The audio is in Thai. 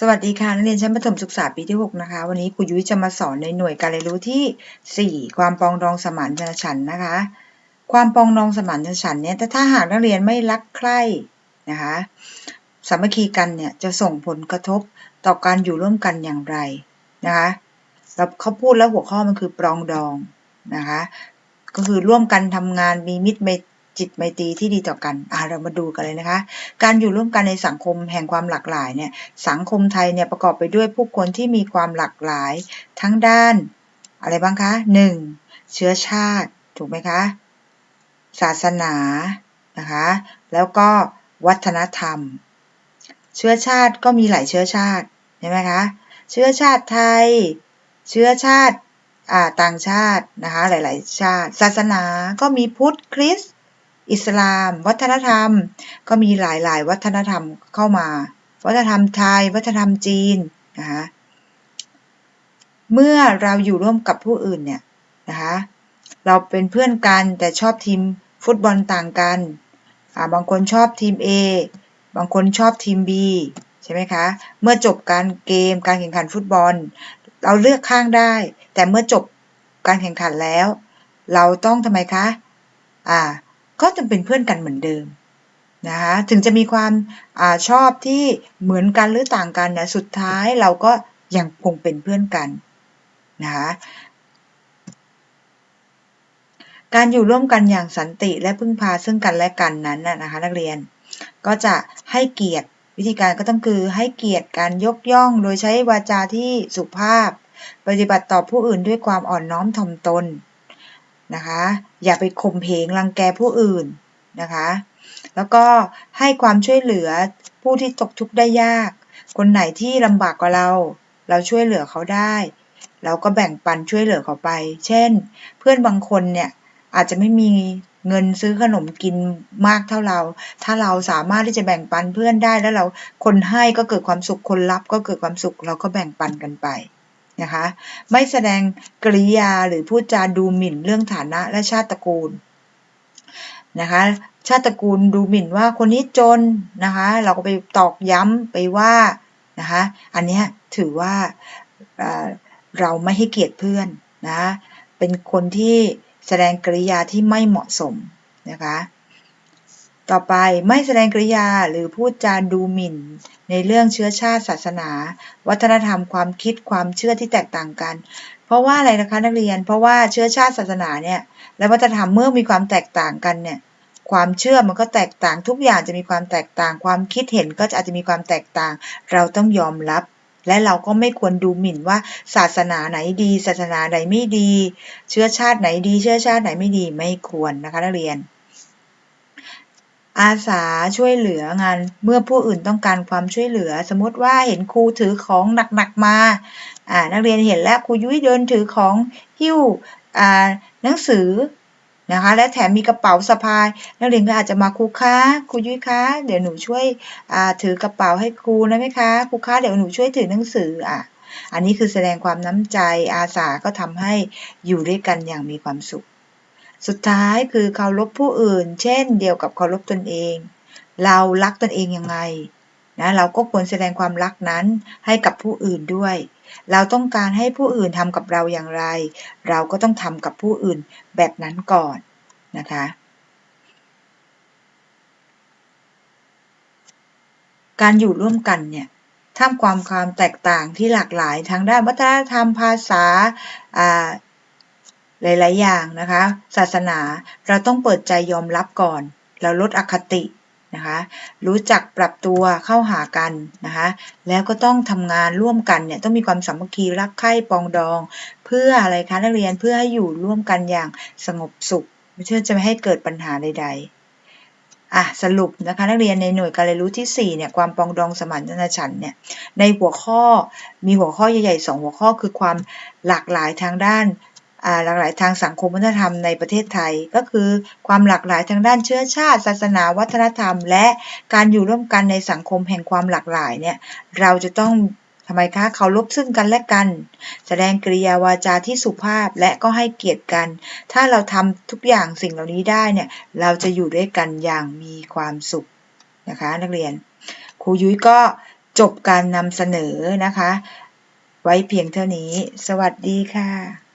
สวัสดีค่ะนักเรียนชั้นประถมศึกษาปีที่ 6 นะคะ วันนี้ครูยุ้ยจะมาสอนในหน่วยการเรียนรู้ที่ 4 ความปองดองสมานฉันท์นะคะ ความปองดองสมานฉันท์เนี่ยแต่ถ้าหากนักเรียนไม่รักใคร่นะคะสามัคคีกันเนี่ยจะส่งผลกระทบต่อการอยู่ร่วมกันอย่างไรนะคะแล้วเขาพูดแล้วหัวข้อมันคือปรองดองนะคะก็คือร่วมกันทำงานมีมิตรไม จิตไมตรีที่ดีต่อกันอ่าเรามาดูกันเลยนะคะ การอยู่ร่วมกันในสังคมแห่งความหลากหลายเนี่ยสังคมไทยเนี่ยประกอบไปด้วยผู้คนที่มีความหลากหลายทั้งด้าน อะไรบ้างคะ 1. เชื้อชาติถูกไหมคะ ศาสนานะคะ แล้วก็วัฒนธรรม เชื้อชาติก็มีหลายเชื้อชาติใช่ไหมคะเชื้อชาติไทย เชื้อชาติต่างชาตินะคะหลาย ๆ ชาติ ศาสนาก็มีพุทธคริสต์ อิสลาม วัฒนธรรม ก็มีหลายๆ วัฒนธรรมเข้ามา วัฒนธรรมไทย วัฒนธรรมจีนนะคะเมื่อเราอยู่ร่วมกับผู้อื่นเนี่ยนะคะเราเป็นเพื่อนกันแต่ชอบทีมฟุตบอลต่างกันบางคนชอบทีม A บางคนชอบทีม B ใช่ไหมคะ เมื่อจบการเกมการแข่งขันฟุตบอล เราเลือกข้างได้ แต่เมื่อจบการแข่งขันแล้ว เราต้องทำไมคะ อ่า ก็จะเป็นเพื่อนกันเหมือนเดิมนะคะถึงจะมีความอชอบที่เหมือนกันหรือต่างกันนะสุดท้ายเราก็ยังคงเป็นเพื่อนกันนะคะการอยู่ร่วมกันอย่างสันติและพึ่งพาซึ่งกันและกันนั้นนะคะนักเรียนก็จะให้เกียรติวิธีการก็ต้องคือให้เกียรติการยกย่อง โดยใช้วาจาที่สุภาพ ปฏิบัติต่อผู้อื่นด้วยความอ่อนน้อมถ่อมตนนะคะอย่าไปข่มเหงรังแกผู้อื่นนะคะ แล้วก็ให้ความช่วยเหลือผู้ที่ตกทุกข์ได้ยาก คนไหนที่ลำบากกว่าเรา เราช่วยเหลือเขาได้ เราก็แบ่งปันช่วยเหลือเขาไป เช่น เพื่อนบางคนเนี่ยอาจจะไม่มีเงินซื้อขนมกินมากเท่าเรา ถ้าเราสามารถที่จะแบ่งปันเพื่อนได้แล้วเราคนให้ก็เกิดความสุขคนรับก็เกิดความสุขเราก็แบ่งปันกันไป นะคะไม่แสดงกริยาหรือพูดจาดูหมิ่นเรื่องฐานะและชาติตระกูลนะคะชาติตระกูลดูหมิ่นว่าคนนี้จนนะคะเราก็ไปตอกย้ำไปว่านะคะอันนี้ถือว่าเราไม่ให้เกียรติเพื่อนนะเป็นคนที่แสดงกริยาที่ไม่เหมาะสมนะคะ ต่อไปไม่แสดงกริยาหรือพูดจาดูหมิ่น ในเรื่องเชื้อชาติศาสนา วัฒนธรรมความคิดความเชื่อที่แตกต่างกัน เพราะว่าอะไรนะคะนักเรียน เพราะว่าเชื้อชาติศาสนาเนี่ยและวัฒนธรรมเมื่อมีความแตกต่างกันเนี่ยความเชื่อมันก็แตกต่างทุกอย่างจะมีความแตกต่าง ความคิดเห็นก็อาจจะมีความแตกต่าง เราต้องยอมรับ และเราก็ไม่ควรดูหมิ่นว่าศาสนาไหนดี ศาสนาไหนไม่ดี เชื้อชาติไหนดี เชื้อชาติไหนไม่ดีไม่ควรนะคะนักเรียน อาสาช่วยเหลืองานเมื่อผู้อื่นต้องการความช่วยเหลือ สมมติว่าเห็นครูถือของหนักๆมาอ่านักเรียนเห็นแล้วครูยุ้ยเดินถือของหิ้วอ่าหนังสือนะคะและแถมมีกระเป๋าสะพาย นักเรียนก็อาจจะมาครูคะครูยุ้ยคะเดี๋ยวหนูช่วยอ่าถือกระเป๋าให้ครูนะไหมคะครูคะเดี๋ยวหนูช่วยถือหนังสืออะอันนี้คือแสดงความน้ำใจอาสาก็ทำให้อยู่ด้วยกันอย่างมีความสุข สุดท้ายคือเคารพผู้อื่น เช่นเดียวกับเคารพตนเอง เรารักตนเองยังไงนะเราก็ควรแสดงความรักนั้นให้กับผู้อื่นด้วย เราต้องการให้ผู้อื่นทำกับเราอย่างไร เราก็ต้องทำกับผู้อื่นแบบนั้นก่อนนะคะการอยู่ร่วมกันเนี่ยท่ามความความแตกต่างที่หลากหลายทางด้านวัฒนธรรมภาษา หลาย ๆ อย่างนะคะ ศาสนาเราต้องเปิดใจยอมรับก่อน เราลดอคตินะคะ รู้จักปรับตัวเข้าหากันนะคะ แล้วก็ต้องทำงานร่วมกันเนี่ยต้องมีความสามัคคีรักใคร่ปองดอง เพื่ออะไรคะนักเรียนเพื่อให้อยู่ร่วมกันอย่างสงบสุข ไม่เชื่อจะไม่ให้เกิดปัญหาใด ๆอะสรุปนะคะนักเรียนในหน่วยการเรียนรู้ที่4เนี่ยความปองดองสมานฉันท์เนี่ยในหัวข้อมีหัวข้อใหญ่ๆ2หัวข้อคือความหลากหลายทางด้าน หลากหลายทางสังคมวัฒนธรรมในประเทศไทย ก็คือความหลากหลายทางด้านเชื้อชาติ ศาสนาวัฒนธรรม และการอยู่ร่วมกันในสังคมแห่งความหลากหลายเนี่ยเราจะต้องทำไมคะเคารพซึ่งกันและกัน แสดงกริยาวาจาที่สุภาพและก็ให้เกียรติกัน ถ้าเราทำทุกอย่างสิ่งเหล่านี้ได้เนี่ยเราจะอยู่ด้วยกันอย่างมีความสุขนะคะ นักเรียนครูยุ้ยก็จบการนำเสนอนะคะ ไว้เพียงเท่านี้ สวัสดีค่ะ